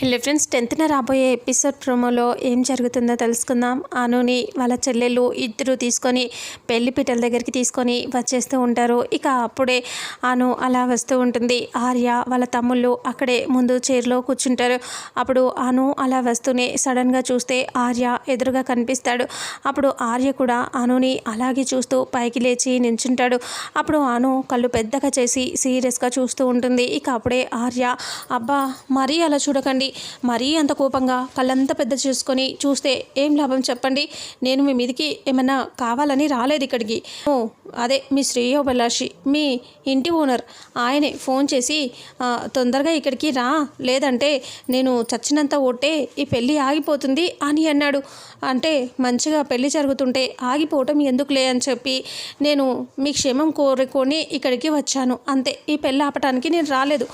Hello friends టెన్త్న రాబోయే episode ప్రోమోలో ఏం జరుగుతుందో తెలుసుకుందాం. అనుని వాళ్ళ చెల్లెలు ఇద్దరు తీసుకొని పెళ్ళి పీటల దగ్గరికి తీసుకొని వచ్చేస్తూ ఉంటారు. ఇక అప్పుడే అను అలా వస్తూ ఉంటుంది. ఆర్య వాళ్ళ తమ్ముళ్ళు అక్కడే ముందు చైర్లో కూర్చుంటారు. అప్పుడు అను అలా వస్తూనే సడన్గా చూస్తే ఆర్య ఎదురుగా కనిపిస్తాడు. అప్పుడు ఆర్య కూడా అనుని అలాగే చూస్తూ పైకి లేచి నించుంటాడు. అప్పుడు అను కళ్ళు పెద్దగా చేసి సీరియస్గా చూస్తూ ఉంటుంది. ఇక అప్పుడే ఆర్య అబ్బా మరీ అలా చూడకండి. మరీ అంత కోపంగా కళ్ళంతా పెద్ద చేసుకొని చూస్తే ఏం లాభం చెప్పండి? నేను మీ మీదికి ఏమన్నా కావాలని రాలేదు ఇక్కడికి. ఓ అదే మీ శ్రేయోభిలాషి మీ ఇంటి ఓనర్. ఆయనే ఫోన్ చేసి తొందరగా ఇక్కడికి రా. లేదంటే నేను చచ్చినంత ఓటే ఈ పెళ్ళి ఆగిపోతుంది అని అన్నాడు. అంటే మంచిగా పెళ్ళి జరుగుతుంటే ఆగిపోవటం ఎందుకులే అని చెప్పి నేను మీ క్షేమం కోరుకొని ఇక్కడికి వచ్చాను. అంతే ఈ పెళ్ళి ఆపటానికి నేను రాలేదు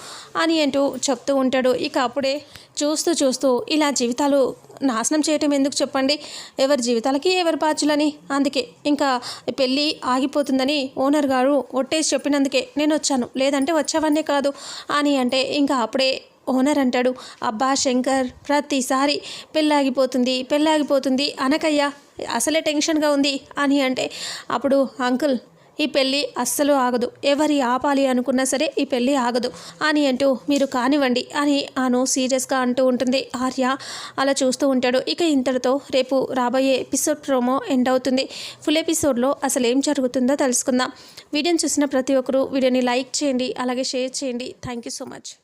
అని అంటూ చెప్తూ ఉంటాడు. ఇక అప్పుడే చూస్తూ చూస్తూ ఇలా జీవితాలు నాశనం చేయటం ఎందుకు చెప్పండి? ఎవరి జీవితాలకి ఎవరి బాధ్యులని? అందుకే ఇంకా పెళ్ళి ఆగిపోతుందని ఓనర్ గారు ఒట్టేసి చెప్పినందుకే నేను వచ్చాను. లేదంటే వచ్చేవన్నీ కాదు. అని అంటే ఇంకా అప్పుడే ఓనర్ అంటాడు అబ్బా శంకర్ ప్రతిసారి పెళ్ళాగిపోతుంది పెళ్ళాగిపోతుంది అనకయ్యా అసలే టెన్షన్గా ఉంది అని అంటే అప్పుడు అంకుల్ ఈ పెళ్ళి అస్సలు ఆగదు. ఎవరి ఆపాలి అనుకున్నా సరే ఈ పెళ్ళి ఆగదు. అని అంటూ మీరు కానివ్వండి అని ఆను సీరియస్గా అంటూ ఉంటుంది. ఆర్య అలా చూస్తూ ఉంటాడు. ఇక ఇంతటితో రేపు రాబోయే ఎపిసోడ్ ప్రోమో ఎండ్ అవుతుంది. ఫుల్ ఎపిసోడ్లో అసలు ఏం జరుగుతుందో తెలుసుకుందాం. వీడియోని చూసిన ప్రతి ఒక్కరూ వీడియోని లైక్ చేయండి అలాగే షేర్ చేయండి. Thank you so much.